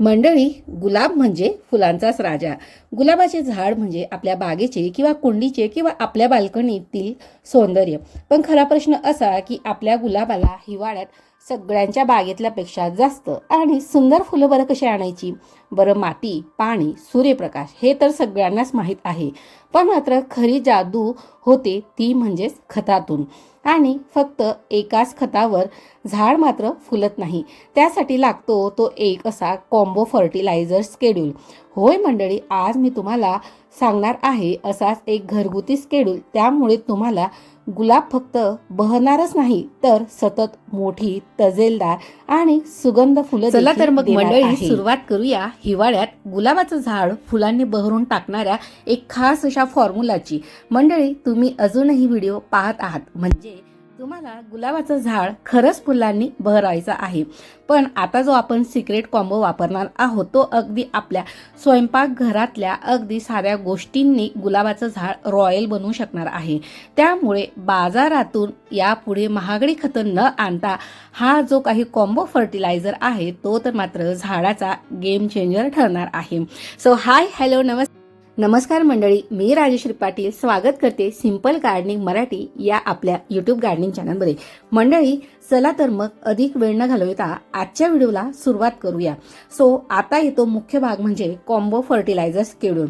मंडळी गुलाब म्हणजे फुलांचाच राजा. गुलाबाचे झाड म्हणजे आपल्या बागेचे किंवा कुंडीचे किंवा आपल्या बाल्कनीतील सौंदर्य. पण खरा प्रश्न असा की आपल्या गुलाबाला हिवाळ्यात सगळ्यांच्या बागेतल्यापेक्षा जास्त आणि सुंदर फुलं बरं कशी आणायची? बरं माती पाणी सूर्यप्रकाश हे तर सगळ्यांनाच माहीत आहे. पण मात्र खरी जादू होते ती म्हणजेच खतातून. आणि फक्त एकाच खतावर झाड मात्र फुलत नाही. त्यासाठी लागतो तो एक असा कॉम्बो फर्टिलायझर स्केड्यूल होय मंडळी आज मी तुम्हाला सांगणार आहे असाच एक घरगुती स्केड्यूल त्यामुळे तुम्हाला गुलाब फक्त बहरणारच नाही तर सतत मोठी तजेलदार आणि सुगंध फुलं चला तर मग मंडळी. सुरुवात करूया. हिवाळ्यात गुलाबाचं झाड फुलांनी बहरून टाकणाऱ्या एक खास अशा फॉर्म्युलाची मंडळी तुम्ही अजूनही व्हिडिओ पाहत आहात. म्हणजे तुम्हाला गुलाबाचं झाड खरंच फुलांनी बहरायचं आहे. पण आता जो आपण सिक्रेट कॉम्बो वापरणार आहोत तो अगदी आपल्या स्वयंपाकघरातल्या अगदी साऱ्या गोष्टींनी गुलाबाचं झाड रॉयल बनवू शकणार आहे. त्यामुळे बाजारातून यापुढे महागडी खतं न आणता हा जो काही कॉम्बो फर्टिलायझर आहे तो तर मात्र झाडाचा गेम चेंजर ठरणार आहे. सो हाय हॅलो नमस्कार. नमस्कार मंडळी मी राजश्री पाटील स्वागत करते सिंपल गार्डनिंग मराठी या आपल्या युट्यूब गार्डनिंग चॅनलमध्ये. मंडळी चला तर मग अधिक वेळ न घालवता आजच्या व्हिडिओला सुरुवात करूया. सो आता येतो मुख्य भाग म्हणजे कॉम्बो फर्टिलायझर स्केड्यूल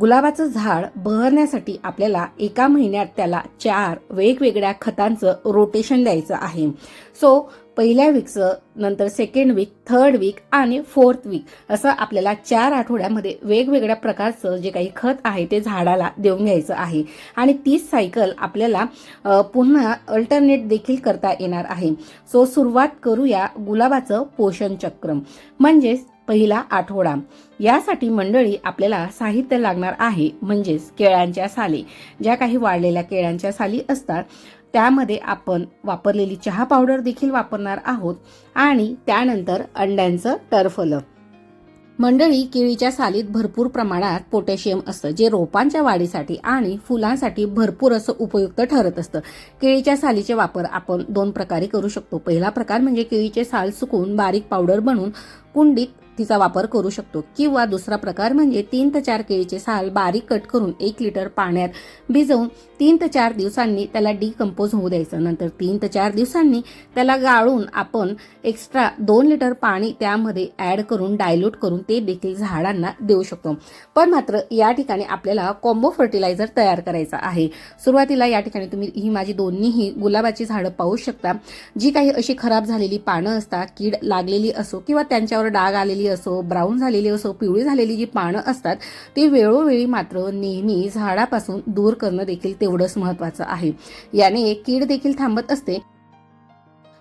गुलाबाचं झाड बहरण्यासाठी आपल्याला एका महिन्यात त्याला चार वेगवेगळ्या खतांचं रोटेशन द्यायचं आहे. सो पहिल्या वीकचं नंतर सेकंड वीक थर्ड वीक आणि फोर्थ वीक असं आपल्याला चार आठवड्यामध्ये वेगवेगळ्या प्रकारचं जे काही खत आहे ते झाडाला देऊन घ्यायचं आहे. आणि तीच सायकल आपल्याला पुन्हा अल्टरनेट देखील करता येणार आहे. सो सुरुवात करूया गुलाबाचं पोषण चक्र म्हणजेच पहिला आठवडा. यासाठी मंडळी आपल्याला साहित्य लागणार आहे म्हणजेच केळ्यांच्या साली. ज्या काही वाढलेल्या केळ्यांच्या साली असतात त्यामध्ये आपण वापरलेली चहा पावडर देखील वापरणार आहोत आणि त्यानंतर अंड्यांचं टरफलं. मंडळी केळीच्या सालीत भरपूर प्रमाणात पोटॅशियम असतं जे रोपांच्या वाढीसाठी आणि फुलांसाठी भरपूर असं उपयुक्त ठरत असतं. केळीच्या सालीचे वापर आपण दोन प्रकारे करू शकतो. पहिला प्रकार म्हणजे केळीचे साल सुकून बारीक पावडर बनवून कुंडीत तिचा वापर करू शकतो. किंवा दुसरा प्रकार म्हणजे तीन ते चार केळीचे साल बारीक कट करून एक लिटर पाण्यात भिजवून तीन ते चार दिवसांनी त्याला डिकम्पोज होऊ द्यायचं. नंतर तीन ते चार दिवसांनी त्याला गाळून आपण एक्स्ट्रा दोन लिटर पाणी त्यामध्ये ॲड करून डायल्यूट करून ते देखील झाडांना देऊ शकतो. पण मात्र या ठिकाणी आपल्याला कॉम्बो फर्टिलायझर तयार करायचा आहे. सुरुवातीला या ठिकाणी तुम्ही ही माझी दोन्हीही गुलाबाची झाडं पाहू शकता. जी काही अशी खराब झालेली पानं असतात कीड लागलेली असो किंवा त्यांच्यावर डाग आलेली असो ब्राऊन झालेली असो पिवळी झालेली जी पानं असतात ती वेळोवेळी मात्र नेहमी झाडापासून दूर करणं देखील तेवढंच महत्त्वाचं आहे. याने कीड देखील थांबत असते.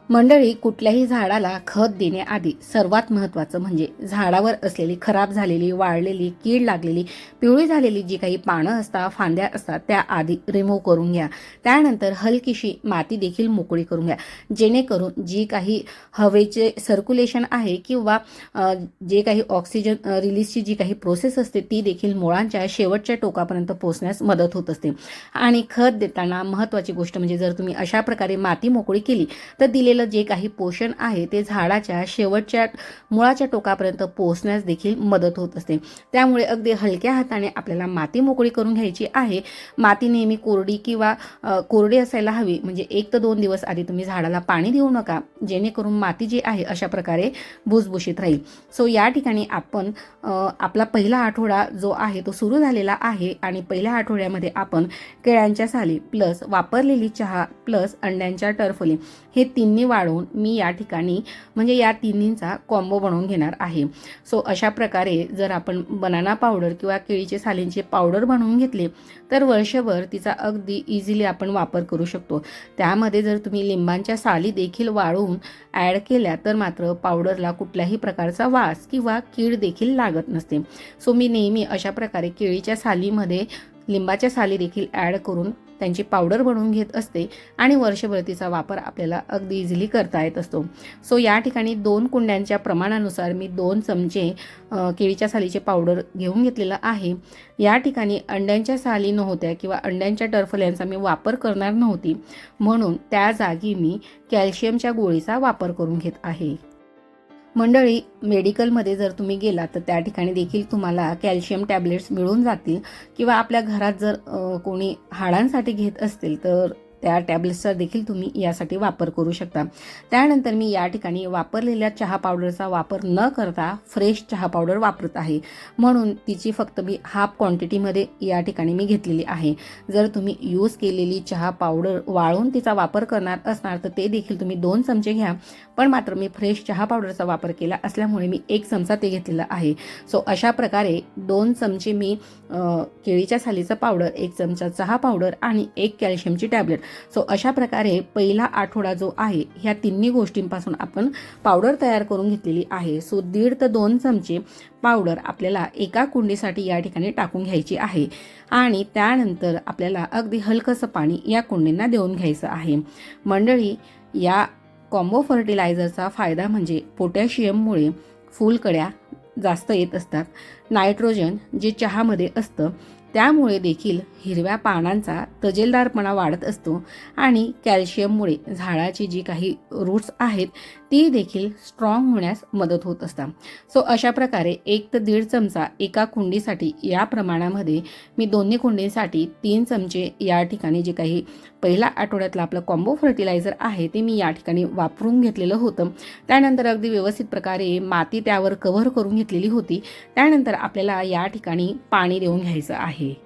मंडळी कुठल्याही झाडाला खत देण्याआधी सर्वात महत्त्वाचं म्हणजे झाडावर असलेली खराब झालेली वाळलेली कीड लागलेली पिवळी झालेली जी काही पानं असतात फांद्या असतात त्या आधी रिमूव्ह करून घ्या. त्यानंतर हलकीशी माती देखील मोकळी करून घ्या. जेणेकरून जी काही हवेचे सर्क्युलेशन आहे किंवा जे काही ऑक्सिजन रिलीजची जी काही प्रोसेस असते ती देखील मुळांच्या शेवटच्या टोकापर्यंत पोहोचण्यास मदत होत असते. आणि खत देताना महत्त्वाची गोष्ट म्हणजे जर तुम्ही अशा प्रकारे माती मोकळी केली तर दिलेलं जे काही पोषण आहे ते झाडाच्या शेवटच्या मुळाच्या टोकापर्यंत पोहोचण्यास देखील मदत होत असते. त्यामुळे अगदी हलक्या हाताने आपल्याला माती मोकळी करून घ्यायची आहे. माती नेहमी कोरडी किंवा कोरडी असायला हवी. म्हणजे एक ते दोन दिवस आधी तुम्ही झाडाला पाणी देऊ नका. जेणेकरून माती जी आहे अशा प्रकारे भुसभुशीत राहील. सो या ठिकाणी आपण आपला पहिला आठवडा जो आहे तो सुरू झालेला आहे आणि पहिल्या आठवड्यामध्ये आपण केळ्यांच्या साली प्लस वापरलेली चहा प्लस अंड्यांच्या टरफली हे तिन्ही वाढवून मी या ठिकाणी म्हणजे या तिन्हींचा कॉम्बो बनवून घेणार आहे. सो अशा प्रकारे जर आपण बनाना पावडर किंवा केळीचे सालींचे पावडर बनवून घेतले तर वर्षभर तिचा अगदी इझिली आपण वापर करू शकतो. त्यामध्ये जर तुम्ही लिंबांच्या साली देखील वाळवून ॲड केल्या तर मात्र पावडरला कुठल्याही प्रकारचा वास किंवा कीड देखील लागत नसते. सो मी नेहमी अशा प्रकारे केळीच्या सालीमध्ये लिंबाच्या साली देखील ॲड करून त्यांची पावडर बनवून घेत असते आणि वर्षभर तिचा वापर आपल्याला अगदी इझिली करता येत असतो. सो या ठिकाणी दोन कुंड्यांच्या प्रमाणानुसार मी दोन चमचे केळीच्या सालीचे पावडर घेऊन घेतलेलं आहे. या ठिकाणी अंड्यांच्या साली नव्हत्या किंवा अंड्यांच्या टर्फल्यांचा मी वापर करणार नव्हती. म्हणून त्या जागी मी कॅल्शियमच्या गोळीचा वापर करून घेत आहे. मंडळी मेडिकलमध्ये जर तुम्ही गेला तर त्या ठिकाणी देखील तुम्हाला कॅल्शियम टॅबलेट्स मिळून जातील. किंवा आपल्या घरात जर कोणी हाडांसाठी घेत असतील तर त्या टॅबलेट्सचा देखील तुम्ही यासाठी वापर करू शकता. त्यानंतर मी या ठिकाणी वापरलेल्या चहा पावडरचा वापर न करता फ्रेश चहा पावडर वापरत आहे. म्हणून तिची फक्त मी हाफ क्वांटिटीमध्ये या ठिकाणी मी घेतलेली आहे. जर तुम्ही यूज केलेली चहा पावडर वाळून तिचा वापर करणार असणार तर ते देखील तुम्ही दोन चमचे घ्या. पण मात्र मी फ्रेश चहा पावडरचा वापर केला असल्यामुळे मी एक चमचा ते घेतलेला आहे. सो अशा प्रकारे दोन चमचे मी केळीच्या सालीचं पावडर एक चमचा चहा पावडर आणि एक कॅल्शियमची टॅबलेट सो अशा प्रकारे पहिला आठवडा जो आहे ह्या तिन्ही गोष्टींपासून आपण पावडर तयार करून घेतलेली आहे. सो दीड ते दोन चमचे पावडर आपल्याला एका कुंडीसाठी या ठिकाणी टाकून घ्यायची आहे आणि त्यानंतर आपल्याला अगदी हलकंसं पाणी या कुंडींना देऊन घ्यायचं आहे. मंडळी या कॉम्बो फर्टिलायझरचा फायदा म्हणजे पोटॅशियममुळे फुलकड्या जास्त येत असतात. नायट्रोजन जे चहामध्ये असतं त्यामुळे देखील हिरव्या पानांचा तजेलदारपणा वाढत असतो आणि कॅल्शियममुळे झाडाची जी काही रूट्स आहेत ती देखील स्ट्रॉंग होण्यास मदत होत असतात सो अशा प्रकारे एक ते दीड चमचा एका कुंडीसाठी या प्रमाणामध्ये मी दोन्ही कुंडींसाठी तीन चमचे या ठिकाणी जे काही पहिल्या आठवड्यातलं आपलं कॉम्बो फर्टिलायझर आहे ते मी या ठिकाणी वापरून घेतलेलं होतं. त्यानंतर अगदी व्यवस्थित प्रकारे माती त्यावर कव्हर करून घेतलेली होती. त्यानंतर आपल्याला या ठिकाणी पाणी देऊन घ्यायचं आहे.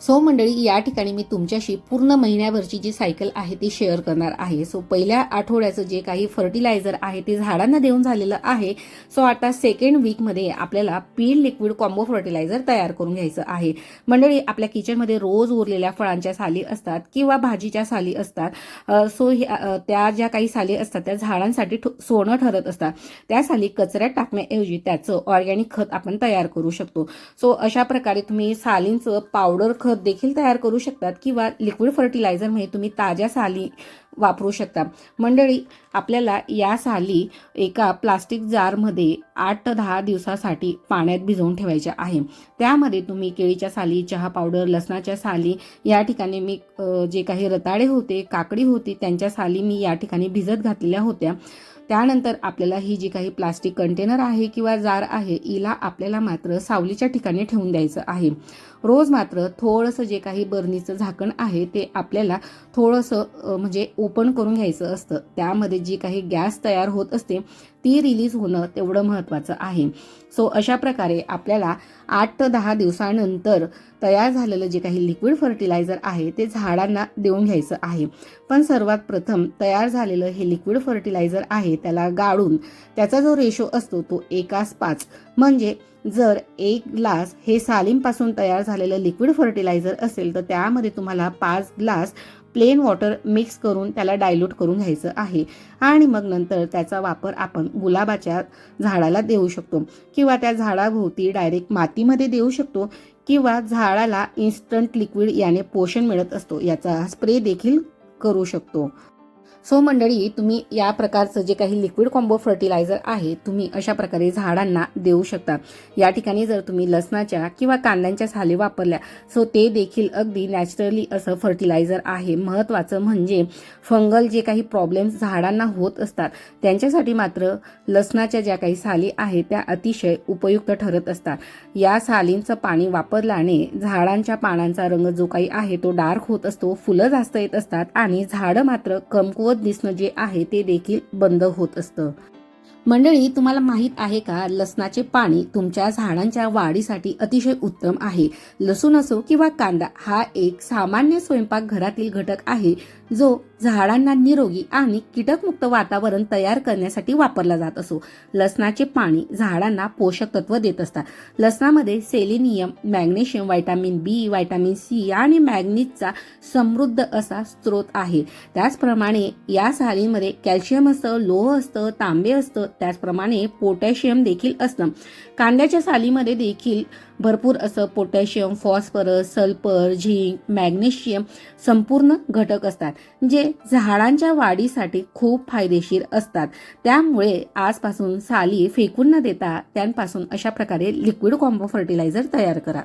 सो मंडळी या ठिकाणी मी तुमच्याशी पूर्ण महिन्याभरची जी सायकल आहे ती शेअर करणार आहे. सो पहिल्या आठवड्याचं जे काही फर्टिलायझर आहे ते झाडांना देऊन झालेलं आहे. सो आता सेकंड वीकमध्ये आपल्याला पीड लिक्विड कॉम्बो फर्टिलायझर तयार करून घ्यायचं आहे. मंडळी आपल्या किचनमध्ये रोज उरलेल्या फळांच्या साली असतात किंवा भाजीच्या साली असतात. सो ह्या- त्या ज्या काही साली असतात त्या झाडांसाठी सोनं ठरत असतात. त्या साली कचऱ्यात टाकण्याऐवजी त्याचं ऑर्गॅनिक खत आपण तयार करू शकतो. सो अशा प्रकारे तुम्ही सालींचं पावडर खत देखील तयार करू शकतात किंवा लिक्विड फर्टिलायझरमध्ये म्हणजे तुम्ही ताज्या साली वापरू शकता. मंडळी आपल्याला या साली एका प्लास्टिक जारमध्ये आठ ते दहा दिवसासाठी पाण्यात भिजवून ठेवायच्या आहे. त्यामध्ये तुम्ही केळीच्या साली चहा पावडर लसणाच्या साली या ठिकाणी मी जे काही रताळे होते काकडी होती त्यांच्या साली मी या ठिकाणी भिजत घातलेल्या होत्या. त्यानंतर आपल्याला ही जी काही प्लास्टिक कंटेनर आहे किंवा जार आहे हिला आपल्याला मात्र सावलीच्या ठिकाणी ठेवून द्यायचं आहे. रोज मात्र थोडंसं जे काही बर्नीचं झाकण आहे ते आपल्याला थोडंसं म्हणजे ओपन करून घ्यायचं असतं. त्यामध्ये जी काही गॅस तयार होत असते ती रिलीज होणं तेवढं महत्त्वाचं आहे. सो अशा प्रकारे आपल्याला आठ ते दहा दिवसानंतर तयार झालेलं जे काही लिक्विड फर्टिलायझर आहे ते झाडांना देऊन घ्यायचं आहे. पण सर्वात प्रथम तयार झालेलं हे लिक्विड फर्टिलायझर आहे त्याला गाळून त्याचा जो रेशो असतो तो एकास पाच. म्हणजे जर एक ग्लास हे सालींपासून तयार झालेलं लिक्विड फर्टिलायझर असेल तर त्यामध्ये तुम्हाला पाच ग्लास प्लेन वॉटर मिक्स करून त्याला डायल्यूट करून घ्यायचं आहे. आणि मग नंतर त्याचा वापर आपण गुलाबाच्या झाडाला देऊ शकतो. किंवा त्या झाडाभोवती डायरेक्ट मातीमध्ये देऊ शकतो. किंवा झाडाला इन्स्टंट लिक्विड याने पोषण मिळत असतो. याचा स्प्रे देखील करू शकतो. सो मंडळी तुम्ही या प्रकारचं जे काही लिक्विड कॉम्बो फर्टिलायझर आहे तुम्ही अशा प्रकारे झाडांना देऊ शकता. या ठिकाणी जर तुम्ही लसणाच्या किंवा कांद्यांच्या साली वापरल्या सो ते देखील अगदी नॅचरली असं फर्टिलायझर आहे. महत्त्वाचं म्हणजे फंगल जे काही प्रॉब्लेम्स झाडांना होत असतात त्यांच्यासाठी मात्र लसणाच्या ज्या काही साली आहेत त्या अतिशय उपयुक्त ठरत असतात. या सालींचं पाणी वापरल्याने झाडांच्या पानांचा रंग जो काही आहे तो डार्क होत असतो फुलं जास्त येत असतात आणि झाडं मात्र कमकुवत दिसणं जे आहे ते देखील बंद होत असतं. मंडळी तुम्हाला माहीत आहे का लसणाचे पाणी तुमच्या झाडांच्या वाढीसाठी अतिशय उत्तम आहे. लसूण असो किंवा कांदा हा एक सामान्य स्वयंपाक घरातील घटक आहे जो झाडांना निरोगी आणि कीटकमुक्त वातावरण तयार करण्यासाठी वापरला जात असो. लसणाचे पाणी झाडांना पोषक तत्व देत असतात. लसणामध्ये selenium magnesium vitamin B vitamin C आणि मॅग्नीजचा समृद्ध असा स्रोत आहे. त्याचप्रमाणे या सालीमध्ये कॅल्शियम असतं लोह असतं तांबे असतं त्याचप्रमाणे पोटॅशियम देखील असतं. कांद्याच्या सालीमध्ये देखील भरपूर असं potassium phosphorus sulphur zinc magnesium संपूर्ण घटक असतात जे झाडांच्या वाढीसाठी खूप फायदेशीर असतात. त्यामुळे आजपासून साली फेकून न देता त्यांपासून अशा प्रकारे लिक्विड कॉम्बो फर्टिलायझर तयार करा.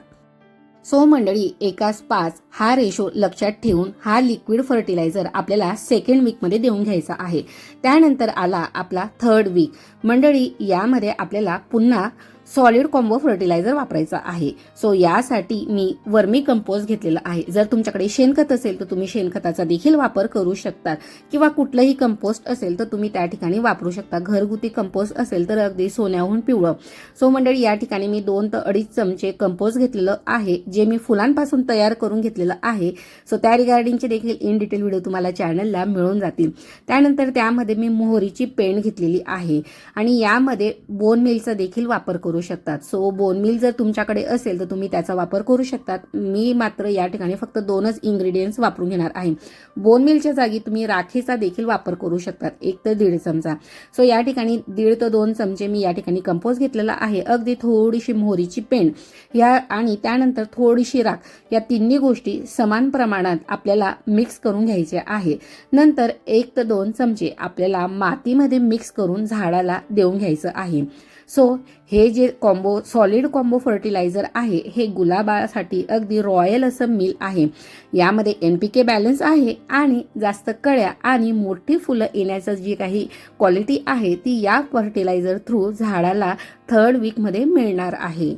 सो मंडळी एकाच पाच हा रेशो लक्षात ठेवून हा लिक्विड फर्टिलायझर आपल्याला सेकंड वीकमध्ये देऊन घ्यायचा आहे. त्यानंतर आला आपला थर्ड वीक मंडळी यामध्ये आपल्याला पुन्हा सॉलिड कॉम्बो फर्टिलायझर वापरायचा आहे. सो यासाठी मी वर्मी कंपोस्ट घेतलेलं आहे. जर तुमच्याकडे शेणखत असेल तर तुम्ही शेणखताचा देखील वापर करू शकता किंवा कुठलंही कंपोस्ट असेल तर तुम्ही त्या ठिकाणी वापरू शकता. घरगुती कंपोस्ट असेल तर अगदी सोन्याहून पिवळं. सो मंडळी या ठिकाणी मी दोन ते अडीच चमचे कंपोस्ट घेतलेलं आहे जे मी फुलांपासून तयार करून घेतलेलं आहे. सो त्या रिगार्डिंगचे देखील इन डिटेल व्हिडिओ तुम्हाला चॅनलला मिळून जातील. त्यानंतर त्यामध्ये मी मोहरीची पेंड घेतलेली आहे. आणि यामध्ये बोन मिलचा देखील वापर करू शकतात. सो बोन मिल जर तुमच्याकडे असेल तर तुम्ही त्याचा वापर करू शकतात. मी मात्र या ठिकाणी फक्त दोनच इन्ग्रेडियंट्स वापरून घेणार आहे. बोन मिलच्या जागी तुम्ही राखेचा देखील वापर करू शकतात. एक तर दीड चमचा. सो या ठिकाणी दीड तर दोन चमचे मी या ठिकाणी कंपोज घेतलेला आहे. अगदी थोडीशी मोहरीची पेंड. या आणि त्यानंतर थोडीशी राख. या तिन्ही गोष्टी समान प्रमाणात आपल्याला मिक्स करून घ्यायच्या आहे. नंतर एक तर दोन चमचे आपल्याला मातीमध्ये मिक्स करून झाडाला देऊन घ्यायचं आहे. सो हे जे कॉम्बो सॉलिड कॉम्बो फर्टिलायझर आहे हे गुलाबासाठी अगदी रॉयल असं मिल आहे. यामध्ये एन पी के बॅलन्स आहे आणि जास्त कळ्या आणि मोठी फुलं येण्याचं जी काही क्वालिटी आहे ती या फर्टिलायझर थ्रू झाडाला थर्ड वीकमध्ये मिळणार आहे.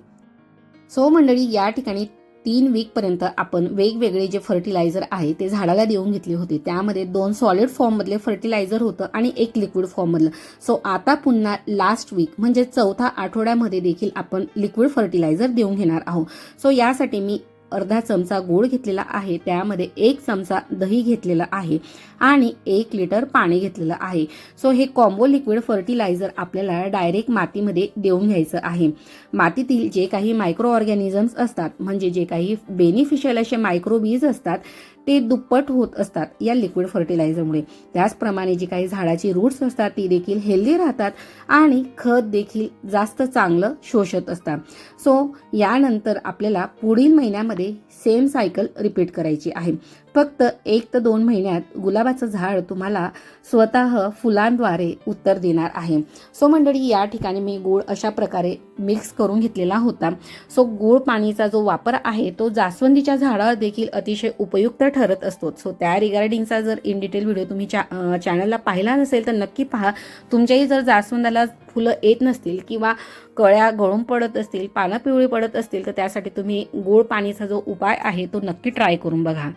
सो मंडळी या ठिकाणी तीन वीकपर्यंत आपण वेगवेगळे जे फर्टिलायझर आहे ते झाडाला देऊन घेतले होते. त्यामध्ये दोन सॉलिड फॉर्ममधले फर्टिलायझर होतं आणि एक लिक्विड फॉर्ममधलं सो आता पुन्हा लास्ट वीक म्हणजे चौथा आठवड्यामध्ये देखील आपण लिक्विड फर्टिलायझर देऊन घेणार आहोत. सो यासाठी मी अर्धा चमचा गोड घेतलेला आहे. त्यामध्ये एक चमचा दही घेतलेला आहे आणि एक लिटर पाणी घेतलेलं आहे. सो हे कॉम्बो लिक्विड फर्टिलायझर आपल्याला डायरेक्ट मातीमध्ये देऊन घ्यायचं आहे. मातीतील जे काही मायक्रो ऑर्गॅनिझम्स असतात म्हणजे जे काही बेनिफिशियल असे मायक्रोबीज असतात ते दुप्पट होत असतात या लिक्विड फर्टिलायझरमुळे त्याचप्रमाणे जी काही झाडाची रूट्स असतात ती देखील हेल्दी राहतात आणि खत देखील जास्त चांगलं शोषत असतात. सो यानंतर आपल्याला पुढील महिन्यामध्ये सेम सायकल रिपीट करायची आहे. फक्त एक ते दोन महिन्यात गुलाबाचं झाड तुम्हाला स्वतः फुलांद्वारे उत्तर देणार आहे. सो मंडळी या ठिकाणी मी गूळ अशा प्रकारे मिक्स करून घेतलेला होता. सो गूळ पाणीचा जो वापर आहे तो जास्वंदीच्या झाडावर देखील अतिशय उपयुक्त ठरत असतो. सो त्या रिगार्डिंगचा जर इन डिटेल व्हिडिओ तुम्ही चा चॅनलला पाहिला नसेल तर नक्की पहा. तुमच्याही जर जास्वंदाला फुलं येत नसतील किंवा कळ्या गळून पडत असतील पानं पिवळी पडत असतील तर त्यासाठी तुम्ही गोड पाणीचा जो उपाय आहे तो नक्की ट्राय करून बघा.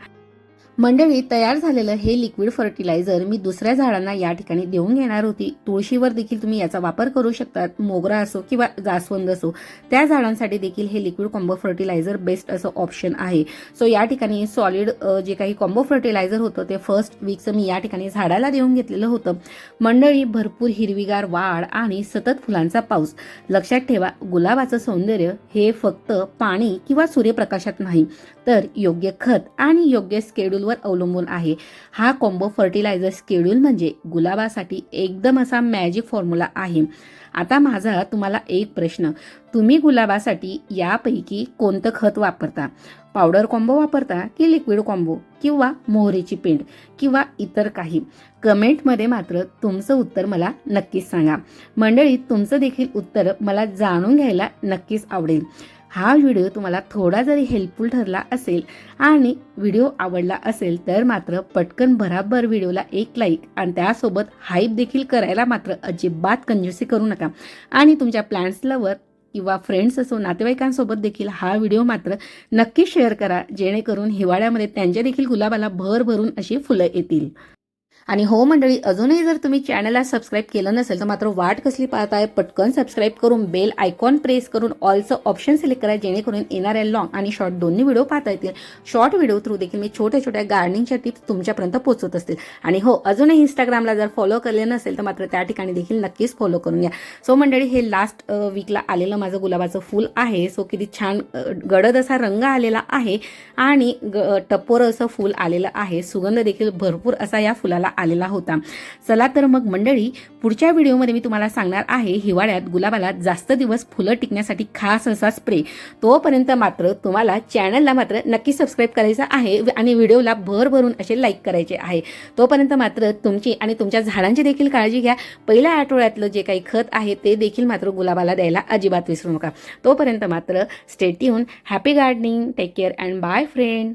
मंडळी तयार झालेलं हे लिक्विड फर्टिलायझर मी दुसऱ्या झाडांना या ठिकाणी देऊन घेणार होती. तुळशीवर देखील तुम्ही याचा वापर करू शकतात. मोगरा असो किंवा जास्वंद असो त्या झाडांसाठी देखील हे लिक्विड कॉम्बो फर्टिलायझर बेस्ट असं ऑप्शन आहे. सो या ठिकाणी सॉलिड जे काही कॉम्बो फर्टिलायझर होतं ते फर्स्ट वीकचं मी या ठिकाणी झाडाला देऊन घेतलेलं होतं. मंडळी भरपूर हिरवीगार वाढ आणि सतत फुलांचा पाऊस. लक्षात ठेवा गुलाबाचं सौंदर्य हे फक्त पाणी किंवा सूर्यप्रकाशात नाही तर योग्य खत आणि योग्य स्केड्यूलवर अवलंबून आहे. हा कॉम्बो फर्टिलायझर स्केड्यूल म्हणजे गुलाबासाठी एकदम असा मॅजिक फॉर्म्युला आहे. आता माझा तुम्हाला एक प्रश्न. तुम्ही गुलाबासाठी यापैकी कोणतं खत वापरता? पावडर कॉम्बो वापरता की लिक्विड कॉम्बो किंवा मोहरीची पेंड? किंवा इतर काही? कमेंटमध्ये मात्र तुमचं उत्तर मला नक्कीच सांगा. मंडळीत तुमचं देखील उत्तर मला जाणून घ्यायला नक्कीच आवडेल. हा व्हिडिओ तुम्हाला थोडा जरी हेल्पफुल ठरला असेल आणि व्हिडिओ आवडला असेल तर मात्र पटकन भराभर व्हिडिओला एक लाईक आणि त्यासोबत हाईप देखील करायला मात्र अजिबात कंजूसी करू नका. आणि तुमच्या प्लॅन्स लवर किंवा फ्रेंड्स असो नातेवाईकांसोबत देखील हा व्हिडिओ मात्र नक्की शेअर करा जेणेकरून हिवाळ्यामध्ये त्यांच्या देखील गुलाबाला भर भरून अशी फुलं येतील. आणि हो मंडळी अजूनही जर तुम्ही चॅनलला सबस्क्राईब केलं नसेल तर मात्र वाट कसली पाहताय पटकन सबस्क्राईब करून बेल आयकॉन प्रेस करून ऑलचं ऑप्शन सिलेक्ट करा जेणेकरून येणाऱ्या लॉंग आणि शॉर्ट दोन्ही व्हिडिओ पाहता येतील. शॉर्ट व्हिडिओ थ्रू देखील मी छोट्या छोट्या गार्डनिंगच्या टिप्स तुमच्यापर्यंत पोहोचत असतील. आणि हो अजूनही इंस्टाग्रामला जर फॉलो केले नसेल तर मात्र त्या ठिकाणी देखील नक्कीच फॉलो करून घ्या. सो मंडळी हे लास्ट वीकला आलेलं माझं गुलाबाचं फूल आहे. सो किती छान गडद असा रंग आलेला आहे आणि ग टपोर असं फूल आलेलं आहे. सुगंध देखील भरपूर असा या फुलाला आलेला होता. चला तर मग मंडळी पुढच्या व्हिडिओमध्ये मी तुम्हाला सांगणार आहे हिवाळ्यात गुलाबाला जास्त दिवस फुलं टिकण्यासाठी खास असा स्प्रे. तोपर्यंत मात्र तुम्हाला चॅनलला मात्र नक्की सबस्क्राईब करायचं आहे आणि व्हिडिओला भर भरून असे लाईक करायचे आहे. तोपर्यंत मात्र तुमची आणि तुमच्या झाडांची देखील काळजी घ्या. पहिल्या आठवड्यातलं जे काही खत आहे ते देखील मात्र गुलाबाला द्यायला अजिबात विसरू नका. तोपर्यंत मात्र stay tuned happy gardening take care and bye friend